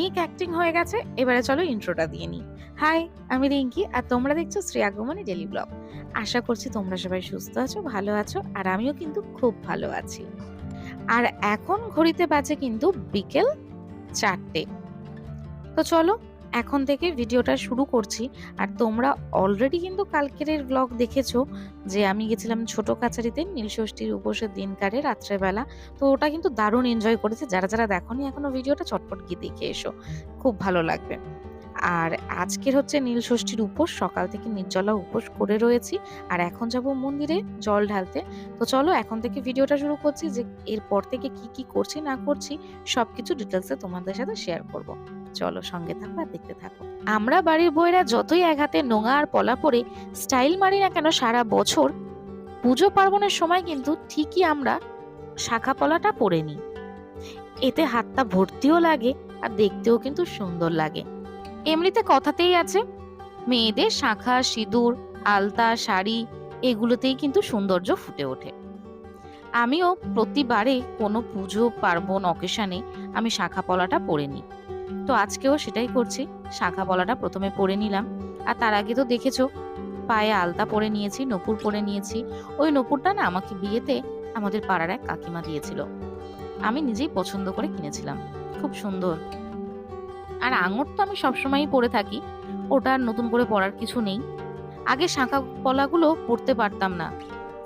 অনেক অ্যাক্টিং হয়ে গেছে। এবারে চলো ইন্ট্রোটা দিয়ে নিই। হাই আমি রিঙ্কি আর তোমরা দেখছ শ্রী আগমনী ডেলি ব্লগ আশা করছি তোমরা সবাই সুস্থ আছো, ভালো আছো আর আমিও কিন্তু খুব ভালো আছি। আর এখন ঘড়িতে বাজে কিন্তু বিকেল চারটে। তো চলো এখন থেকে ভিডিওটা শুরু করছি। আর তোমরা অলরেডি কিন্তু কালকের ব্লগ দেখেছ যে আমি গেছিলাম ছোট কাছারিতে নীলষষ্ঠীর উপোসের দিনকারে রাত্রেবেলা। তো ওটা কিন্তু দারুণ এনজয় করেছে। যারা যারা দেখোনি এখনও ভিডিওটা চটপট গিয়ে দেখে এসো। খুব ভালো লাগবে। আর আজকের হচ্ছে নীল ষষ্ঠীর উপোস। সকাল থেকে নির্জলা উপোস করে রয়েছি। আর এখন যাব মন্দিরে জল ঢালতে। তো চলো এখন থেকে ভিডিওটা শুরু করছি যে এরপর থেকে কি কি করছি, না করছি সব কিছু ডিটেলসে তোমাদের সাথে শেয়ার করব। চলো সঙ্গে থাকো আর দেখতে থাকো। আমরা বাড়ির বইয়েরা যতই এক হাতে নোঙা আর পলা পরে, স্টাইল মারি না কেন সারা বছর পুজো পার্বণের সময় কিন্তু ঠিকই আমরা শাখা পলাটা পরে নিই। এতে হাতটা ভর্তিও লাগে আর দেখতেও কিন্তু সুন্দর লাগে। এমনিতে কথাতেই আছে, মেয়েদের শাখা, সিঁদুর, আলতা, শাড়ি এগুলোতেই কিন্তু সৌন্দর্য ফুটে ওঠে। আমিও প্রতিবারে কোনো পুজো, পার্বণ, অকেশানে আমি শাখা পলাটা পরে নিই। তো আজকেও সেটাই করছি। শাখা বলাটা প্রথমে পরে নিলাম। আর তার আগে তো দেখেছ, পায়ে আলতা পরে নিয়েছি, নপুর পরে নিয়েছি। ওই নপুরটা না আমাকে বিয়েতে আমাদের পাড়ার এক কাকিমা দিয়েছিল। আমি নিজেই পছন্দ করে কিনেছিলাম। খুব সুন্দর। আর আঙুর তো আমি সবসময়ই পরে থাকি। ওটা আর নতুন করে পরার কিছু নেই। আগে শাঁখা পলাগুলো পরতে পারতাম না।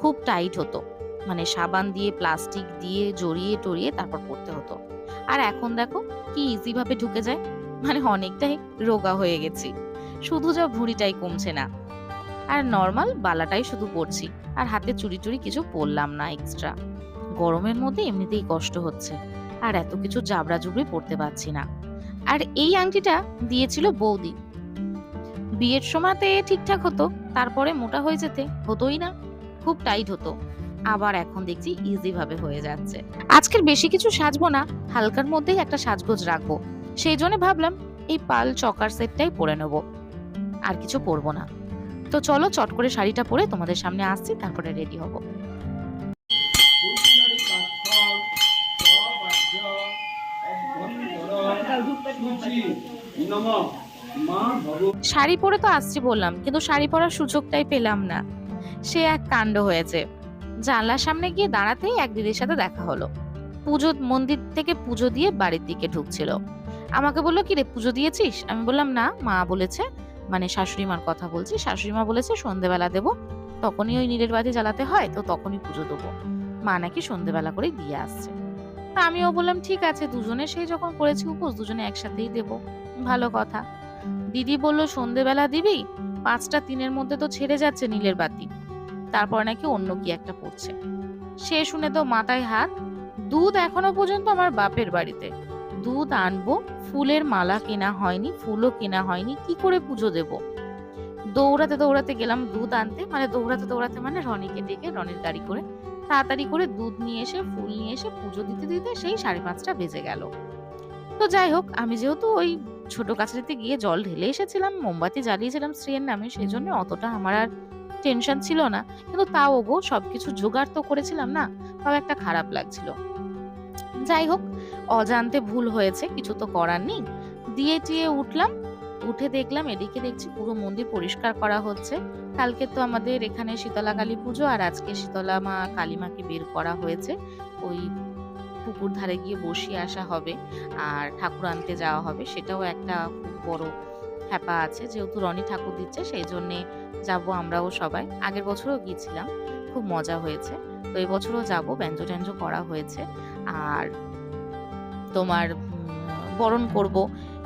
খুব টাইট হতো। মানে সাবান দিয়ে, প্লাস্টিক দিয়ে, জড়িয়ে টড়িয়ে তারপর পরতে হতো। আর এখন দেখো কি ইজি ভাবে ঢুকে যায়। মানে অনেকটাই রোগা হয়ে গেছি। শুধু যা ভুঁড়িটাই কমছে না। আর নর্মাল বালাটাই শুধু পরছি। আর হাতে চুরি টুরি কিছু পরলাম না এক্সট্রা গরমের মধ্যে এমনিতেই কষ্ট হচ্ছে। আর এত কিছু জাবড়া জুবড়ি পরতে পারছি না। আর এই আংটিটা দিয়েছিল বৌদি। বিয়ের সময়তে ঠিকঠাক হতো, তারপরে মোটা হয়ে যেতে হতোই না। খুব টাইট হতো। আবার এখন দেখছি ইজি ভাবে হয়ে যাচ্ছে। আজকের বেশি কিছু সাজবো না, হালকার মধ্যেই একটা সাজগোজ রাখব। সেই জন্য ভাবলাম, এই পাল চকার সেটটাই পরে নেব। আর কিছু পরবো না। তো চলো চট করে শাড়িটা পরে তোমাদের সামনে আসছি, তারপরে রেডি হব। শাড়ি পরে তো আসছি বললাম, কিন্তু শাড়ি পরার সুযোগটাই পেলাম না। সে এক কাণ্ড হয়েছে। জানলার সামনে গিয়ে দাঁড়াতেই এক দিদির সাথে দেখা হলো। পুজো, মন্দির থেকে পুজো দিয়ে বাড়ির দিকে ঢুকছিল। আমাকে বলল, কি রে, পুজো দিয়েছিস? আমি বললাম, না, মা বলেছে। মানে শাশুড়ি মার কথা বলছি। শাশুড়ি মা বলেছে, সন্ধেবেলা দেবো। তখনই ওই নীলের বাতি জ্বালাতে হয়, তো তখনই পুজো দেবো। মা নাকি সন্ধেবেলা করে দিয়ে আসছে। তা আমিও বললাম, ঠিক আছে, দুজনে সেই যখন করেছি উপোস, দুজনে একসাথেই দেবো। ভালো কথা। দিদি বলল, সন্ধেবেলা দিবি? পাঁচটা, তিনের মধ্যে তো ছেড়ে যাচ্ছে নীলের বাতি। তারপর নাকি অন্য কি একটা পড়ছে সে শুনে তো মাথায় হাত, দুধ এখনও পর্যন্ত আমার বাপের বাড়িতে। দুধ আনব, ফুলের মালা কেনা হয়নি, ফুলও কেনা হয়নি, কি করে পুজো দেব? দৌড়াতে দৌড়াতে গেলাম দুধ আনতে মানে দৌড়াতে দৌড়াতে মানে রনিকে ডেকে রনির গাড়ি করে তাড়াতাড়ি করে দুধ নিয়ে এসে, ফুল নিয়ে এসে পুজো দিতে দিতে সেই সাড়ে পাঁচটা বেজে গেল। তো যাই হোক, আমি যেহেতু ওই ছোট কাছারিতে গিয়ে জল ঢেলে এসেছিলাম, মোমবাতি জ্বালিয়েছিলাম স্ত্রীর নামে সেই জন্য অতটা আমার আর টেনশন ছিল না। কিন্তু তাও গো সবকিছু জোগাড় তো করেছিলাম না, তাও একটা খারাপ লাগছিল। যাই হোক, অজান্তে ভুল হয়েছে, কিছু তো করার নেই। দিয়ে টিয়ে উঠলাম, উঠে দেখলাম এদিকে দেখছি পুরো মন্দির পরিষ্কার করা হচ্ছে। কালকে তো আমাদের এখানে শীতলা কালী পুজো আর আজকে শীতলা মা কালী মাকে বের করা হয়েছে। ওই পুকুর ধারে গিয়ে বসিয়ে আসা হবে আর ঠাকুর আনতে যাওয়া হবে। সেটাও একটা খুব বড় হ্যাপা আছে, যেহেতু রনি ঠাকুর দিচ্ছে, সেই জন্যে যাব আমরাও সবাই। আগের বছরও গিয়েছিলাম, খুব মজা হয়েছে। তো এই বছরও যাব ব্যঞ্জ ট্যাঞ্জ করা হয়েছে। আর তোমার বরণ করব,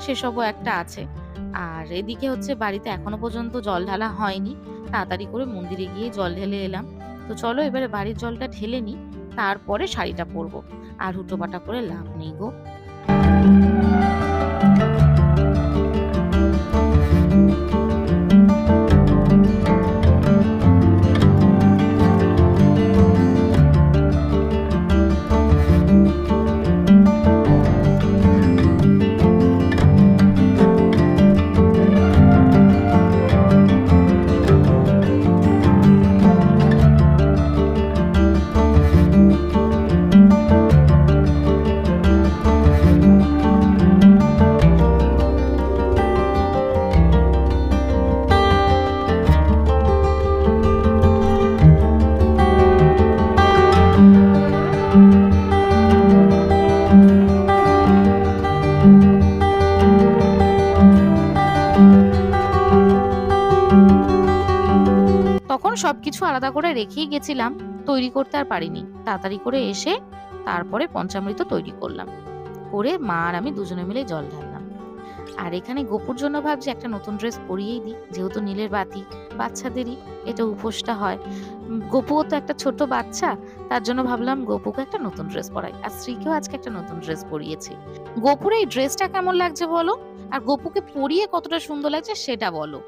সেসবও একটা আছে। আর এদিকে হচ্ছে বাড়িতে এখনও পর্যন্ত জল ঢালা হয়নি। তাড়াতাড়ি করে মন্দিরে গিয়ে জল ঢেলে এলাম। তো চলো এবারে বাড়ির জলটা ঢেলে নিই, তারপরে শাড়িটা পরবো। আর হুটোপাটা করে লাভ নেই গো। সবকিছু আলাদা করে রেখেই গেছিলাম, তৈরি করতে আর পারিনি। তাড়াতাড়ি করে এসে তারপরে পঞ্চামৃত তৈরি করলাম। করে মা আর আমি দুজনে মিলে জল ঢাললাম। আর এখানে গোপুর জন্য ভাবছি একটা নতুন ড্রেস পরিয়েই দিই, যেহেতু নীলের বাতি, বাচ্চাদেরই এটা উপোসটা হয়। গোপুও তো একটা ছোট বাচ্চা, তার জন্য ভাবলাম গোপুকে একটা নতুন ড্রেস পরাই, আর শ্রীকেও আজকে একটা নতুন ড্রেস পরিয়েছি। গোপুর এই ড্রেসটা কেমন লাগছে বলো? আর গোপুকে পরিয়ে কতটা সুন্দর লাগছে সেটা বলো।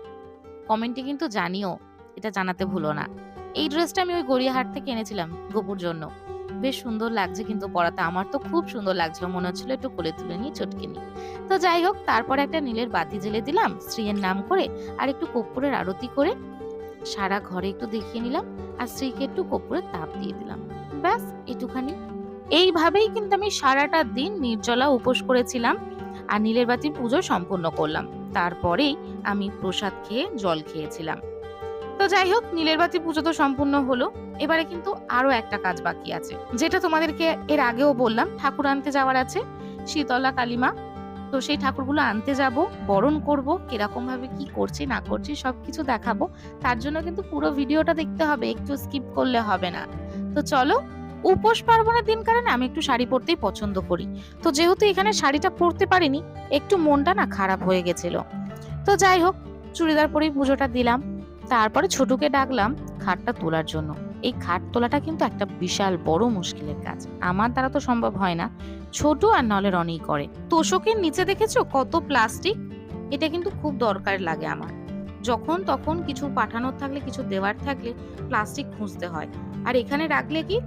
কমেন্টে কিন্তু জানিও। এটা জানাতে ভুলো না। এই ড্রেসটা আমি ওই গড়িয়াহাট থেকে এনেছিলাম গোপুর জন্য। বেশ সুন্দর লাগছে কিন্তু পরাতে। আমার তো খুব সুন্দর লাগছিল। মনে হচ্ছিল একটু কোলে তুলে নিয়ে চটকে নিই তো যাই হোক, তারপর একটা নীলের বাতি জেলে দিলাম, স্ত্রীর নাম করে আর একটু কর্পূরের আরতি করে সারা ঘরে একটু দেখিয়ে নিলাম আর স্ত্রীকে একটু কর্পূরের তাপ দিয়ে দিলাম। ব্যাস, এটুখানি। এইভাবেই কিন্তু আমি সারাটা দিন নির্জলা উপোস করেছিলাম আর নীলের বাতির পুজো সম্পূর্ণ করলাম। তারপরেই আমি প্রসাদ খেয়ে জল খেয়েছিলাম। তো যাই হোক, নীলের বাতি পুজো তো সম্পূর্ণ হলো। এবারে কিন্তু আরও একটা কাজ বাকি আছে। যেটা তোমাদেরকে এর আগেও বললাম, ঠাকুর আনতে যাওয়ার আছে, শীতলা কালিমা। তো সেই ঠাকুরগুলো আনতে যাব, বরণ করব, কীরকম ভাবে কি করছি, না করছি, সবকিছু দেখাবো। তার জন্য কিন্তু পুরো ভিডিওটা দেখতে হবে, একটু স্কিপ করলে হবে না। তো চলো, উপোস পার্বণের দিন কারণে আমি একটু শাড়ি পরতেই পছন্দ করি। তো যেহেতু এখানে শাড়িটা পরতে পারিনি, একটু মনটা না খারাপ হয়ে গেছিল। তো যাই হোক, চুড়িদার পরেই পুজোটা দিলাম। তারপরে ছোটুকে ডাকলাম খাটটা তোলার জন্য। এই খাট তোলাটা কিন্তু একটা বিশাল বড় মুশকিলের কাজ। আমার দ্বারা তো সম্ভব হয় না। ছোট আর নলে রনেই করে। তোষকের নিচে দেখেছ কত প্লাস্টিক? এটা কিন্তু খুব দরকার লাগে আমার। যখন তখন কিছু পাঠানোর থাকলে, কিছু দেওয়ার থাকলে প্লাস্টিক খুঁজতে হয়। আর এখানে রাখলে কি?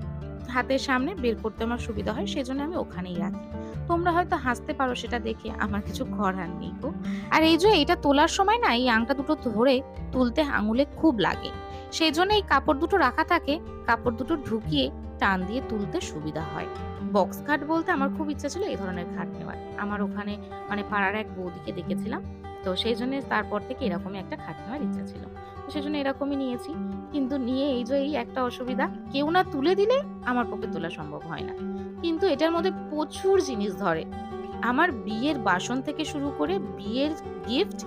হাতের সামনে বের করতে আমার সুবিধা হয়, সেজন্য আমি ওখানেই রাখি। তোমরা হয়তো হাসতে পারো সেটা দেখে, আমার কিছু করার নেই গো। আর এই যে এটা তোলার সময় না, এই আংটা দুটো ধরে তুলতে আঙুলে খুব লাগে। সেই জন্য এই কাপড় দুটো রাখা থাকে, কাপড় দুটো ঢুকিয়ে টান দিয়ে তুলতে সুবিধা হয়। বক্স খাট বলতে আমার খুব ইচ্ছা ছিল এই ধরনের খাট নেওয়ার। আমার ওখানে মানে পাড়ার এক বৌদিকে দেখেছিলাম, তো সেই জন্য তারপর থেকে এরকমই একটা খাট নেওয়ার ইচ্ছা ছিল। সেই জন্য এরকমই নিয়েছি। কিন্তু নিয়ে এই যে এই একটা অসুবিধা, কেউ না তুলে দিলে আমার পক্ষে তোলা সম্ভব হয় না। কিন্তু এটার মধ্যে প্রচুর জিনিস ধরে। আমার বিয়ের বাসন থেকে শুরু করে বিয়ের গিফট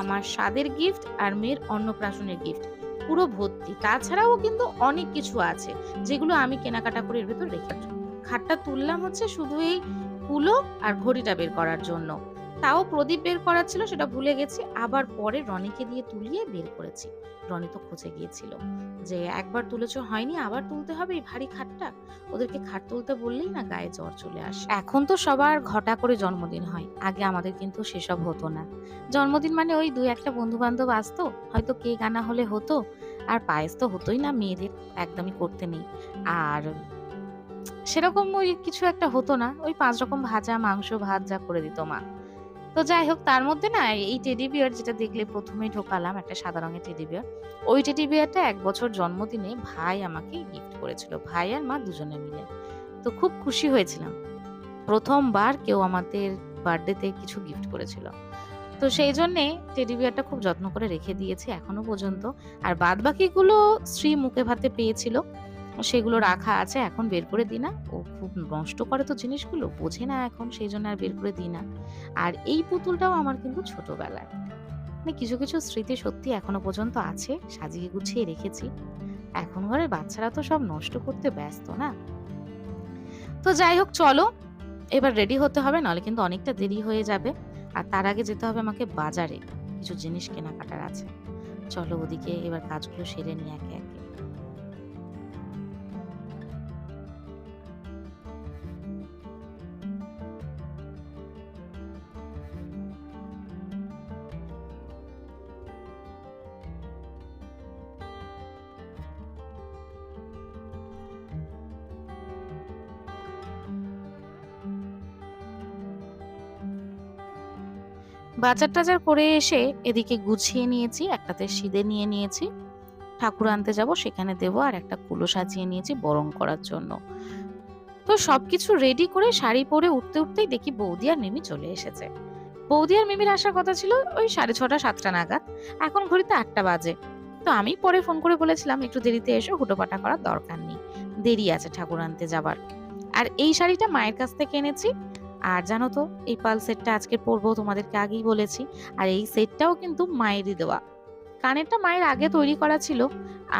আমার স্বাদের গিফট আর মেয়ের অন্নপ্রাশনের গিফট পুরো ভর্তি। তাছাড়াও কিন্তু অনেক কিছু আছে, যেগুলো আমি কেনাকাটা করে এর ভেতর রেখে খাটটা তুললাম হচ্ছে শুধু এই কুলো আর ঘড়িটা বের করার জন্য। তাও প্রদীপ বের করার ছিল সেটা ভুলে গেছি। আবার পরে রনিকে দিয়ে তুলিয়ে বের করেছি। রনি তো খুঁজে গিয়েছিল যে একবার তুলেছ হয়নি, আবার তুলতে হবে এই ভারী খাটটা। ওদেরকে খাট তুলতে বললেই না গায়ে জ্বর চলে আসে। এখন তো সবার ঘটা করে জন্মদিন হয়। আগে আমাদের কিন্তু সেসব হতো না। জন্মদিন মানে ওই দুই একটা বন্ধু বান্ধব আসতো, হয়তো কেক আনা হলে হতো। আর পায়েস তো হতোই না, মেয়েদের একদমই করতে নেই। আর সেরকম ওই কিছু একটা হতো না। ওই পাঁচ রকম ভাজা, মাংস, ভাত যা করে দিত মা। তো যাই হোক, তার মধ্যে না এই টেডি বিয়ার যেটা দেখলে প্রথমেই ঢোকালাম, একটা সাদা রঙের টেডি বিয়ার ওই টেডি বিয়ারটা এক বছর জন্মদিনে ভাই আমাকে গিফট করেছিল, ভাই আর মা দুজনে মিলে। তো খুব খুশি হয়েছিলাম। প্রথমবার কেউ আমাদের বার্থডেতে কিছু গিফট করেছিল। তো সেই জন্যে টেডি বিয়ারটা খুব যত্ন করে রেখে দিয়েছি এখনও পর্যন্ত। আর বাদ বাকিগুলো শ্রী মুখে ভাতে পেয়েছিল। সেগুলো রাখা আছে, এখন বের করে দিই না। ও খুব নষ্ট করে তো জিনিসগুলো, বোঝে না এখন, সেই জন্য আর বের করে দিই না। আর এই পুতুলটাও আমার কিন্তু ছোটবেলার। মানে কিছু কিছু স্মৃতি সত্যি এখনও পর্যন্ত আছে, সাজিয়ে গুছিয়ে রেখেছি। এখন ঘরে বাচ্চারা তো সব নষ্ট করতে ব্যস্ত না। তো যাই হোক, চলো। এবার রেডি হতে হবে, নাহলে কিন্তু অনেকটা দেরি হয়ে যাবে। আর তার আগে যেতে হবে আমাকে বাজারে। কিছু জিনিস কেনাকাটার আছে। চলো ওদিকে এবার কাজগুলো সেরে নিয়ে একে একে। বাজার টাজার করে এসে এদিকে গুছিয়ে নিয়েছি, একটাতে সিদে নিয়ে নিয়েছি। ঠাকুর আনতে যাব, সেখানে দেব আর একটা কুলো সাজিয়ে নিয়েছি বরং করার জন্য। তো সবকিছু রেডি করে শাড়ি পরে উঠতে উঠতেই দেখি বৌদি আর মিমি চলে এসেছে। বৌদি আর মিমির আসার কথা ছিল ওই সাড়ে ছটা, সাতটা নাগাদ। এখন ঘড়িতে আটটা বাজে। তো আমি পরে ফোন করে বলেছিলাম, একটু দেরিতে এসো, হুটোপাটা করার দরকার নেই। দেরি আছে ঠাকুর আনতে যাবার। আর এই শাড়িটা মায়ের কাছ থেকে এনেছি। আর জানো তো এই পাল সেটটা আজকে পরবো তোমাদেরকে আগেই বলেছি আর এই সেটটাও কিন্তু মায়েরই দেওয়া। কানেরটা মায়ের আগে তৈরি করা ছিল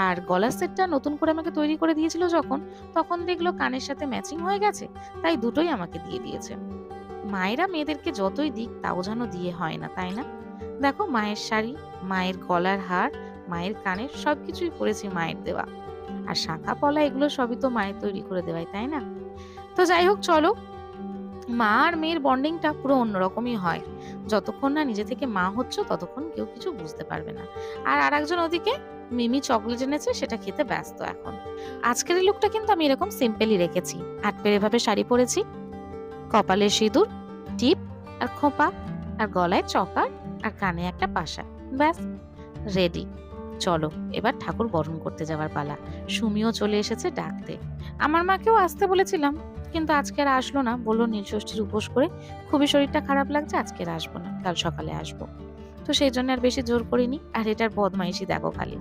আর গলার সেটটা নতুন করে আমাকে তৈরি করে দিয়েছিল যখন তখন দেখল কানের সাথে ম্যাচিং হয়ে গেছে তাই দুটোই আমাকে দিয়ে দিয়েছে। মায়েরা মেয়েদেরকে যতই দিক তাও যেন দিয়ে হয় না তাই না? দেখো মায়ের শাড়ি মায়ের গলার হার মায়ের কানের সবকিছুই পরেছি মায়ের দেওয়া। আর শাখা পলা এগুলো সবই তো মায়ের তৈরি করে দেওয়াই তাই না? তো যাই হোক চলো মা আর মেয়ের বন্ডিংটা পুরো অন্যরকমই হয়। যতক্ষণ না নিজে থেকে মা হচ্ছ, ততক্ষণ কেউ কিছু বুঝতে পারবে না। আর আরেকজন ওদিকে, মিমি চকলেট এনেছে, সেটা খেতে ব্যস্ত এখন। আজকের লুকটা কিন্তু আমি এরকম সিম্পলি রেখেছি। আট পেরে ভাবে শাড়ি পরেছি। কপালে সিঁদুর, টিপ, আর খোপা, আর গলায় চকার, আর কানে একটা পাশা। ব্যাস, রেডি। চলো, এবার ঠাকুর বরণ করতে যাওয়ার পালা। সুমিও চলে এসেছে ডাকতে। আমার মাকেও আসতে বলেছিলাম। কিন্তু আজকে আর আসলো না। বলল নীলষষ্ঠীর উপোস করে খুবই শরীরটা খারাপ লাগছে, আজকে আর আসব না। কাল সকালে আসব। তো সেই জন্য আর বেশি জোর করিনি। আর এটার বদমাইশি দেখো খালি।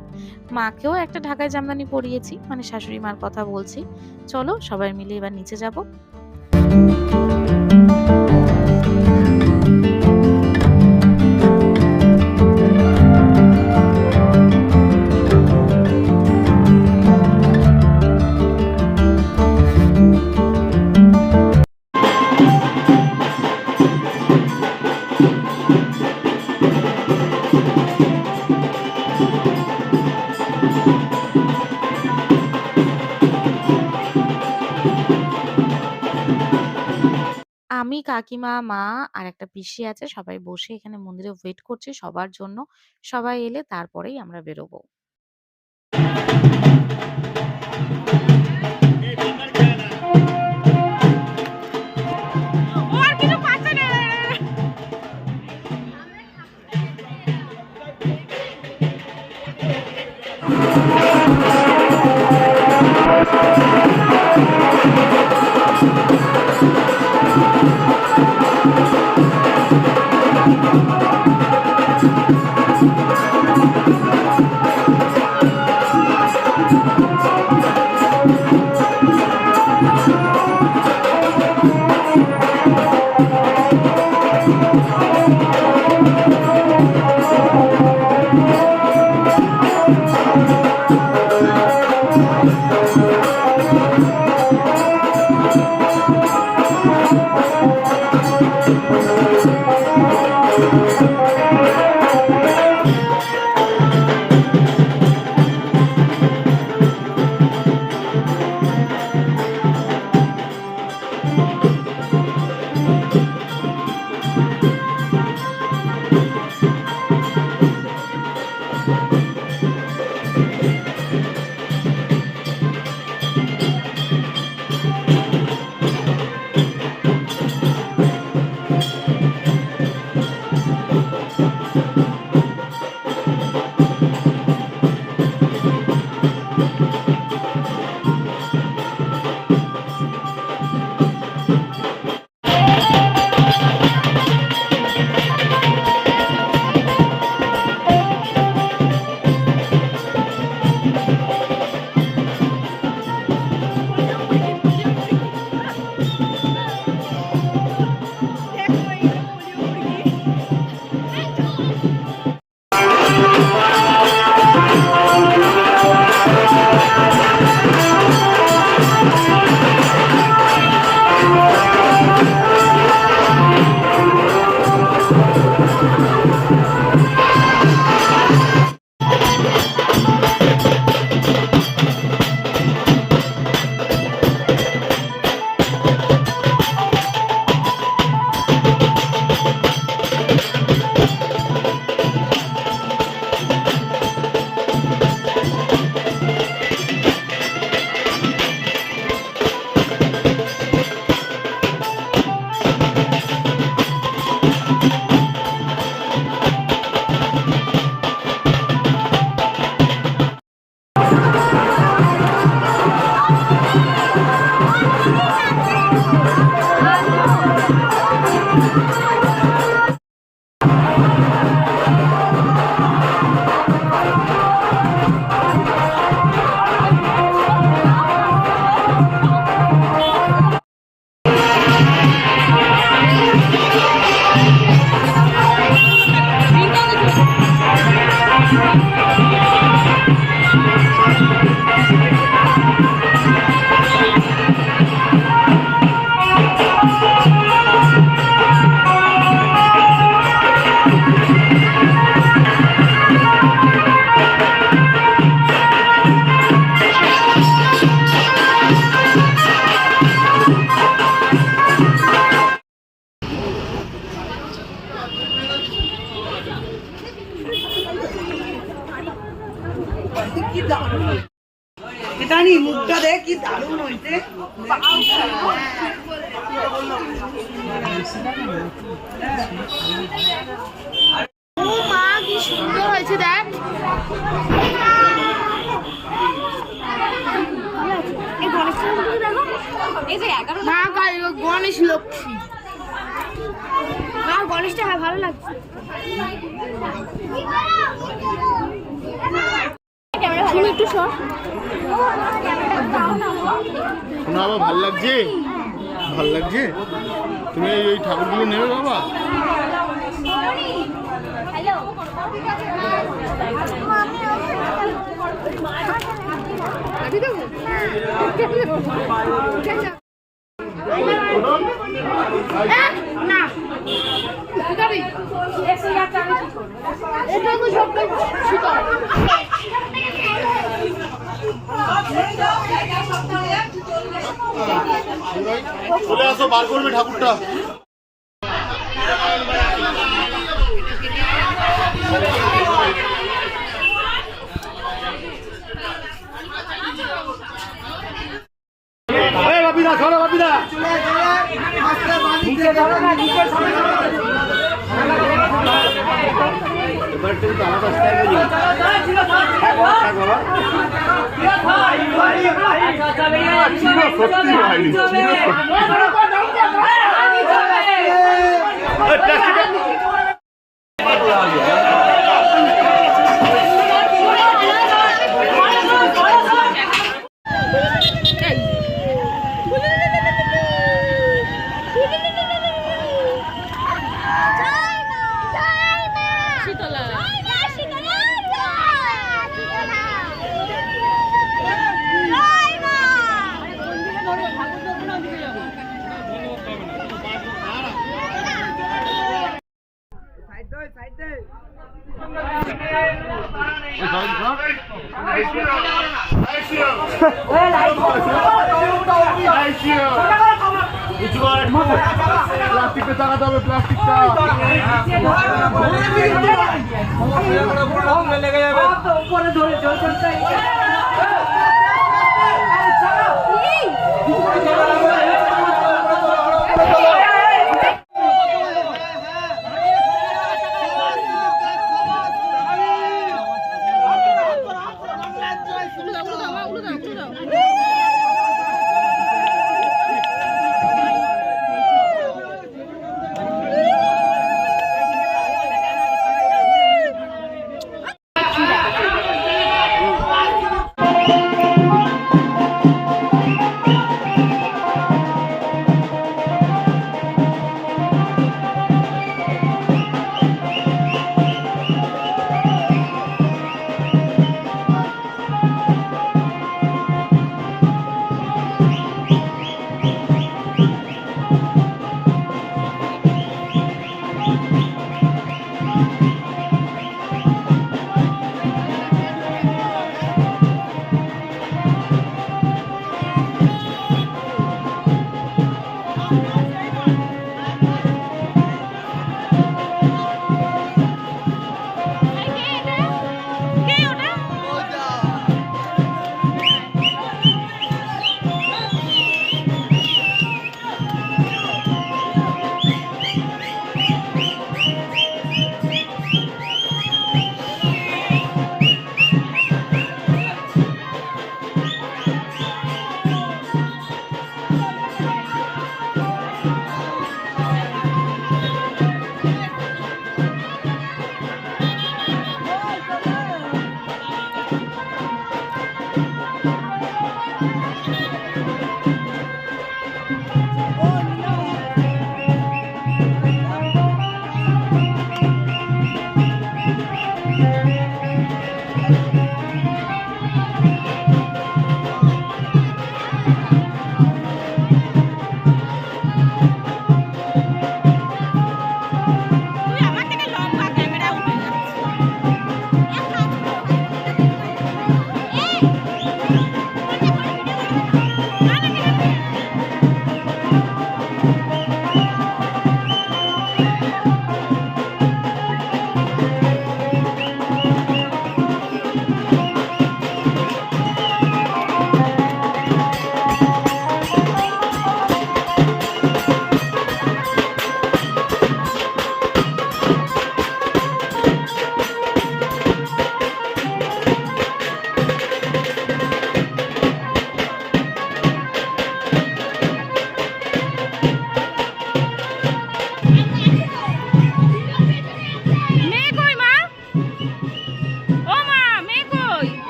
মাকেও একটা ঢাকায় জামদানি পরিয়েছি। মানে শাশুড়ি মার কথা বলছি। চলো সবাই মিলে এবার নিচে যাব। আমি কাকিমা, মা আর একটা পিসি আছে, সবাই বসে এখানে মন্দিরে ওয়েট করছি সবার জন্য। সবাই এলে তারপরেই আমরা বেরোবো। হ্যাঁ ভালো লাগছে। শুনে একটু সর শোনা বাবা ভালো লাগছে? ভালো লাগছে? তুমি এই এই ঠাকুরগুলো নেবে বাবা? চলে আসো বার করবে ঠাকুরটা। বাপিদা। ধরো বাপিদা এবার একটু আলাদা স্টাইলে দিই সত্যি হয়নি সত্যি। প্লাস্টিকে দাঁড়াতে হবে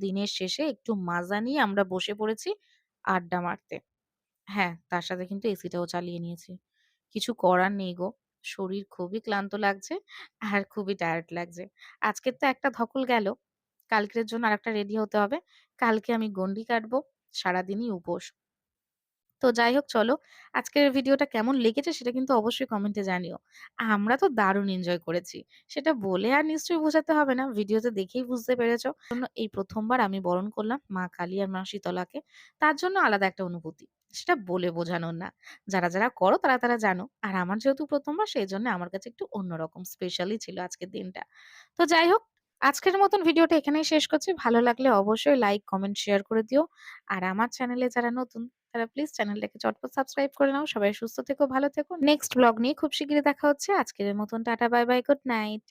দিনের শেষে একটু মাজা নিয়ে আমরা বসে পড়েছি আড্ডা মারতে। হ্যাঁ তার সাথে কিন্তু এসিটাও চালিয়ে নিয়েছি। কিছু করার নেই গো। শরীর খুবই ক্লান্ত লাগছে আর খুবই টায়ার্ড লাগছে। আজকের তো একটা ধকল গেল। কালকের জন্য আর একটা রেডি হতে হবে। কালকে আমি গন্ডি কাটবো। সারাদিনই উপোস। তো যাই হোক চলো। আজকের ভিডিওটা কেমন লেগেছে সেটা কিন্তু অবশ্যই কমেন্টে জানিও। আমরা তো দারুণ এনজয় করেছি। সেটা বলে আর নিশ্চয়ই বোঝাতে হবে না। ভিডিওতে দেখেই বুঝতে পেরেছ। এই প্রথমবার আমি বরণ করলাম মা কালী আর মা শীতলাকে। তার জন্য আলাদা একটা অনুভূতি। সেটা বলে বোঝানোর না। যারা যারা করো তারা তারা জানো। আর আমার যেহেতু প্রথমবার, সেই জন্য আমার কাছে একটু অন্যরকম স্পেশালই ছিল আজকের দিনটা। তো যাই হোক, আজকের মতন ভিডিওটা এখানেই শেষ করছি। ভালো লাগলে অবশ্যই লাইক কমেন্ট শেয়ার করে দিও। আর আমার চ্যানেলে যারা নতুন তারা প্লিজ চ্যানেলটাকে চটপট সাবস্ক্রাইব করে নাও। সবাই সুস্থ থেকো, ভালো থেকো। নেক্সট ব্লগ নিয়ে খুব শীঘ্রই দেখা হচ্ছে। আজকের মতন tata bye bye good night